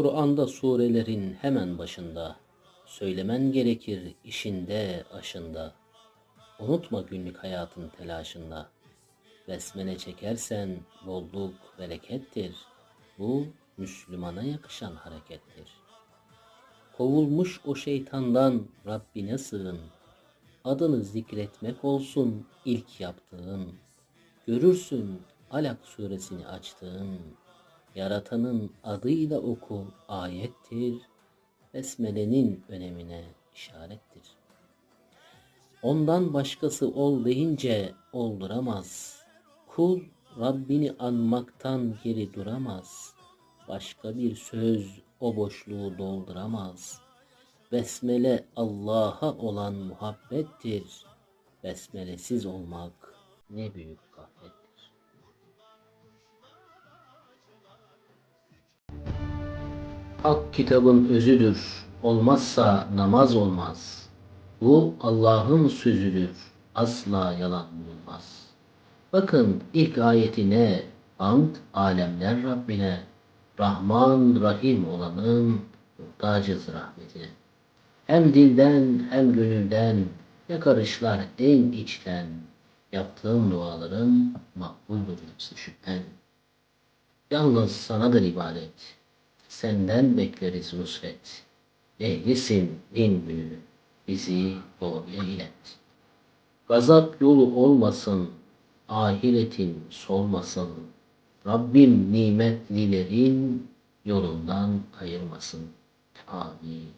Kur'an'da surelerin hemen başında söylemen gerekir işinde aşında. Unutma günlük hayatın telaşında. Besmele çekersen bolluk berekettir. Bu Müslümana yakışan harekettir. Kovulmuş o şeytandan Rabbine sığın. Adını zikretmek olsun ilk yaptığın. Görürsün Alak suresini açtığın. Yaratanın adıyla oku ayettir. Besmele'nin önemine işarettir. Ondan başkası ol deyince olduramaz. Kul Rabbini anmaktan geri duramaz. Başka bir söz o boşluğu dolduramaz. Besmele Allah'a olan muhabbettir. Besmelesiz olmak ne büyük gaflettir. Hak kitabın özüdür. Olmazsa namaz olmaz. Bu Allah'ın sözüdür. Asla yalan bulunmaz. Bakın ilk ayetine hamd alemler Rabbine Rahman Rahim olanın muhtacız rahmetine. Hem dilden hem gönülden yakarışlar en içten. Yaptığım duaların makbuldür hepsi şüphen. Yalnız sanadır ibadet. Senden bekleriz nusret. Ehlisin din günü. Bizi doğruya ilet. Gazap yolu olmasın. Ahiretin solmasın. Rabbim nimetlilerin yolundan ayırmasın. Amin.